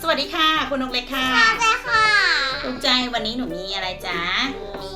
สวัสดีค่ะ คุณนกเล็กค่ะ ค่ะได้ค่ะ ถูกใจวันนี้หนูมีอะไรจ๊ะ มี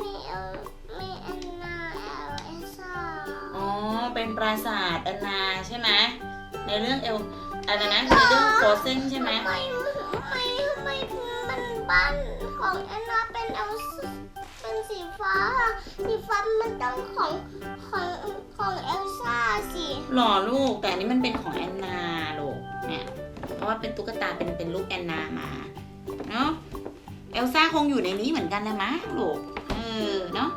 มีเอลมีแอนนาเอลเอซ่าอ๋อ เป็นปราสาทแอนนาใช่ไหมในเรื่องเอลอะไรนะในเรื่องโฟเซนใช่ไหมทำไมทำไมทำไมมันบ้านของแอนนาเป็นเอลเป็นสีฟ้าสีฟ้ามันต้องของของของเอลซ่าสิ หล่อลูกแต่อันนี้มันเป็นของแอนนาลูกเนี่ยเพ ราะว่าเป็นตุ๊กตาเป็นเป็นรูปแอนนามาเนาะเอลซ่าคงอยู่ในนี้เหมือนกันนะมะลูกเออเนาะ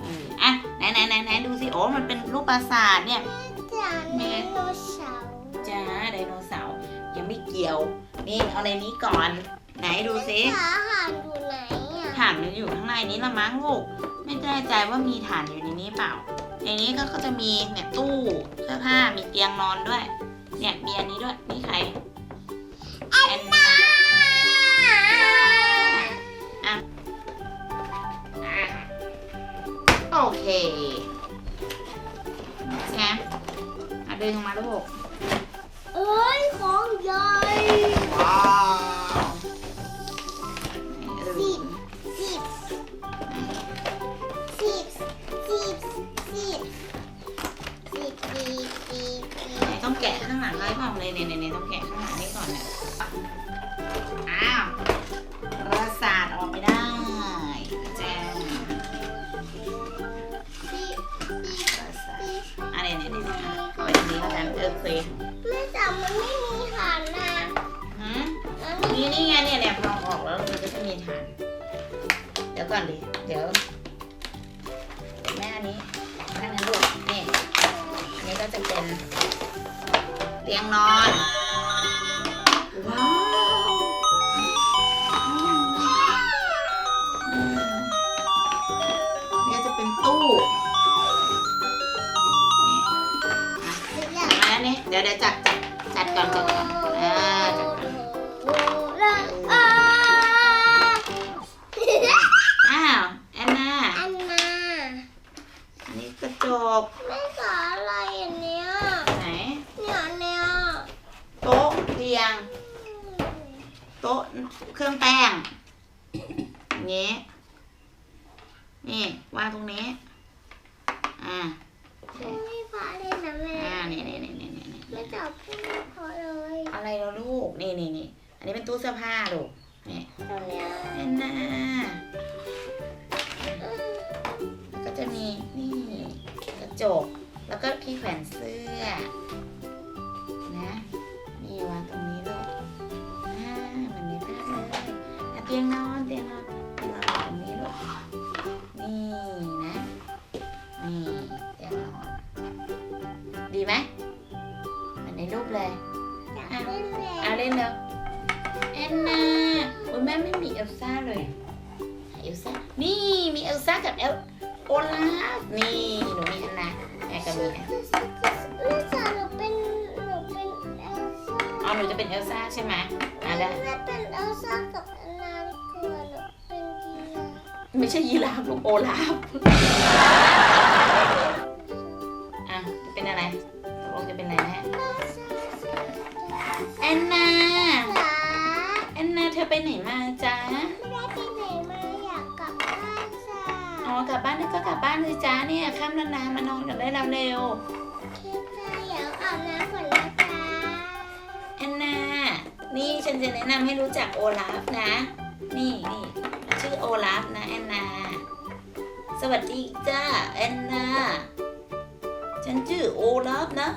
เอออะไหนไหนไหนไหนดูสิโอ้มันเป็นรูปปราสาทเนี่ยจานไดโนเสาร์จ้าไดโนเสาร์ยังไม่เกี่ยวนี่เอาในนี้ก่อน ไหนดูสิขาอาหารอยู่ไหนอะฐานมันอยู่ข้างในนี้ละมั้งลูกไม่แน่ใจว่ามีฐานอยู่ในนี้เปล่า ในนี้ก็ก็จะมีเนี่ยตู้เสื้อผ้ามีเตียงนอนด้วย เนี่ยมีอันนี้ด้วยนี่ใคร รงนี้แล้วกันเออเคยแม่จ๋ามันไม่มีฐานนะหืมอันนี้นี่นี่ไงเนี่ยเนี่ยพอออกแล้วมันก็จะมีฐาน เดี๋ยวก่อนดิ เดี๋ยวเดี๋ยวแม่อันนี้นั่นนะลูกนี่อันนี้ก็จะเป็นเตียงนอน ว้าว ก่อนจัดก่อนอ่าจัดก่อนอ้าวแอนนาอันนี้กระจกแม่จ๋าอะไรอันเนี้ยไหนนี่ยเนี่ยโต๊ะเตียง โต๊ะเครื่องแป้งอย่างนี้นี่วางตรงนี้ อ่าไม่พอเลยนะแม่อ่านี่นี่นี่ จ๋าพูดไม่พอเลยอะไรแล้วลูก นี่นี่นี่อันนี้เป็นตู้เสื้อผ้าลูกนี่ตรงนี้แอนนาก็จะมีนี่กระจก แล้วก็ที่แขวนเสื้อ นะนี่วางตรงนี้ลูกอ่าเหมือนในภาพเลยอะเตียงนอนเตียงน ลซ่าเลยเอลซ่า นี่มีเอลซ่ากับเอลโอลาฟนี่หนูมีแอนนาแม่ก็มีนะแม่จ๋าหนูเป็นหนูเป็นเอลซ่าอ๋อหนูจะเป็นเอลซ่าใช่ไหมอะได้แม่เป็นเอลซ่ากับอันนาดีกว่าหนูเป็นกีฬาไม่ใช่ยีราฟลูกโอลาฟ บบ้านนี่ก็กลับบ้านเลยจ้าเนี่ยข้ามนานๆมานอนกันได้แล้วเร็วเคจ้าอยากอาบน้ำก่อนนะจ๊ะแอนนา นี่ฉันจะแนะนำให้รู้จักโอลาฟนะ นี่นี่ชื่อโอลาฟนะแอนนา สวัสดีจ้าแอนนา ฉันชื่อโอลาฟนะ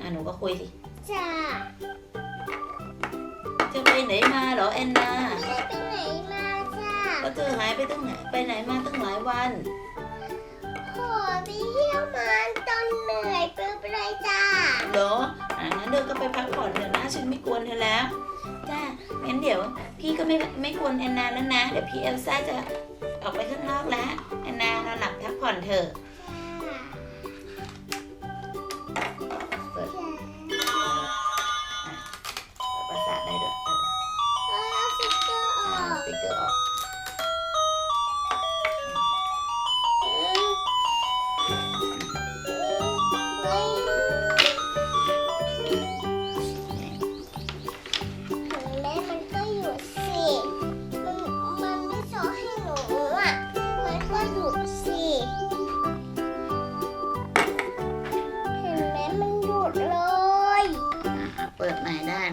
อะหนูก็คุยสิจ้าจะไปไหนมาเหรอแอนนาไม่ได้ไปไหนมา จ้าก็เธอหายไปตั้งไหนไปไหนมาตั้งหลายวันขอไปเที่ยวมาจนเหนื่อยปึ๊บเลยจ้าเหรออะงั้นเธอก็ไปพักผ่อนเถอะนะฉันไม่กวนเธอแล้วจ้างั้นเดี๋ยว พี่ก็ไม่ไม่กวนแอนนาแล้วนะ เดี๋ยวพี่เอลซ่าจะออกไปข้างนอกแล้วแอนนาเราหลับพักผ่อนเถอะ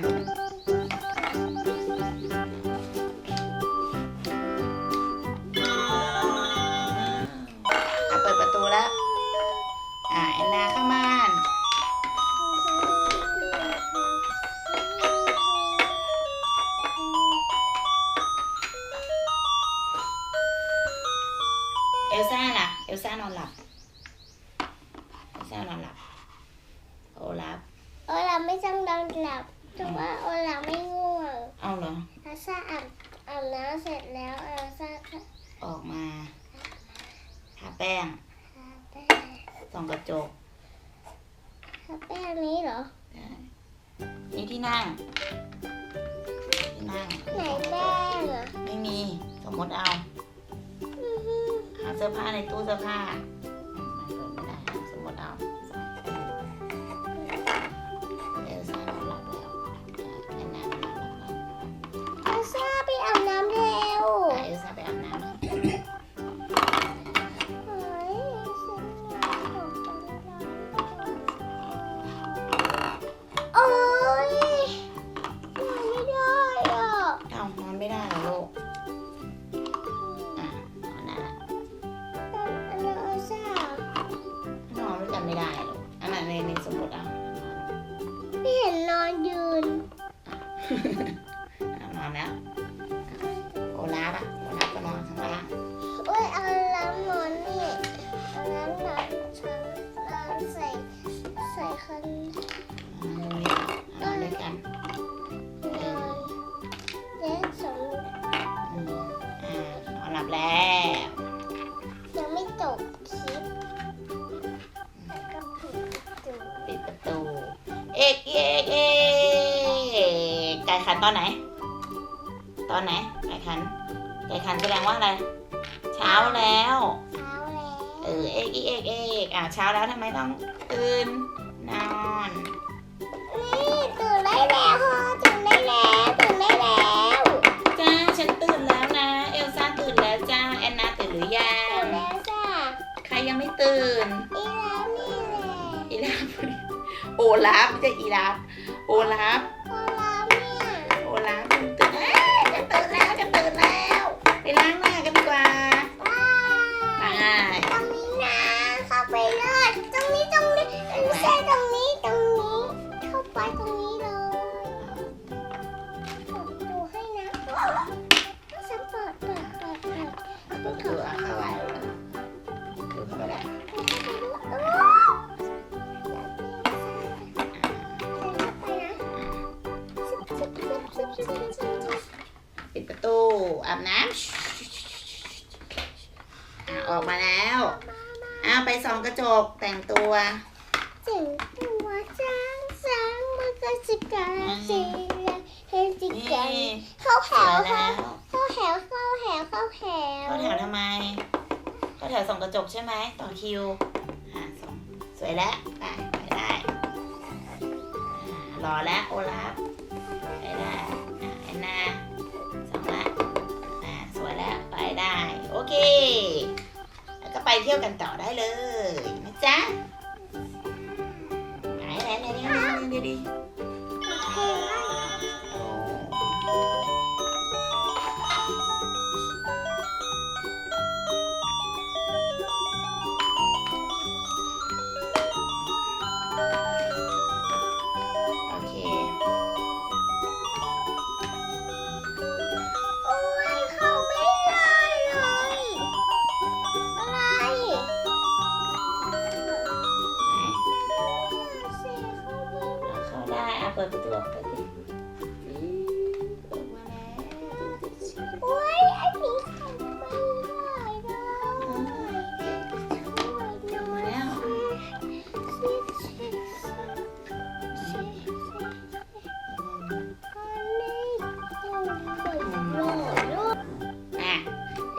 อ่เปิดประตูแล้ว อ่าแอนนาเข้ามาเอลซ่าล่ะ เอลซ่านอนหลับ เอลซ่านอนหลับ โอลับโอ้เราไม่ต้องนอนหลับ แต่ว่าโอลาไม่ง่วงเอาเหรอเอลซ่าอาบอาบน้ำเสร็จแล้วเอลซ่าก็ออกมาทาแป้งทาแป้งส่องกระจกทาแป้งนี้เหรอได้นี่ที่นั่งที่นั่งไหนแป้งอะไม่มีสมมติเอาอื้อหือหาเสื้อผ้าในตู้เสื้อผ้าอืมมันเปิดไม่ได้อะสมมติเอา เอกเอกเอกไก่ขันตอนไหน ตอนไหนไก่ขันไก่ขันแสดงว่าอะไร เช้าแล้วเช้าแล้วเออเอกเอกเอกอ่าเช้าแล้วทำไมต้องตื่นนอน นี่ตื่นได้แล้ว ลาฟไม่ใช่อีลาฟโอลาฟ ปนะปิดประตูอาบน้ำอะออกมาแล้วอ้าวไปส่องกระจกแต่งตัวเจ๋งตัวจ้างสร้างมันก็จะกลายเสียให้จิกนี่กันเข้าแถสววยแล้วเข้าแถวเข้าแถวเข้าแถวเข้าแถวทำไมเข้าแถวส่องกระจกใช่ไหมต่อคิวอะส่องสวยแล้วไปไปได้อ่ารอแล้วโอลาฟไปได้ อะแอนนะสองละอะสวยแล้วไปได้ โอเค แล้วก็ไปเที่ยวกันต่อได้เลยนะจ๊ะไหนไหนไหนไหนไหนดูดิโ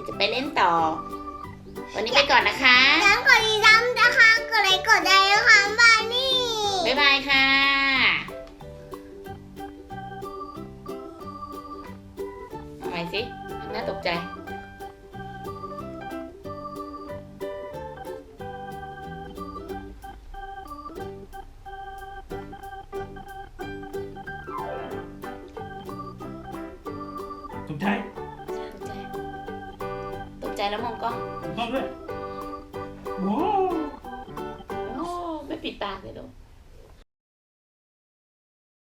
จะไปเล่นต่อ วันนี้ไปก่อนนะคะแล้วกดติดตามนะคะกดไลค์กดได้นะคะบายนี่บ๊ายบายค่ะเอาใหม่สิทำหน้าตกใจ แล้วมองกล้องผมก็ด้วยโอ้โอ้ไม่ปิดปากเลยลูก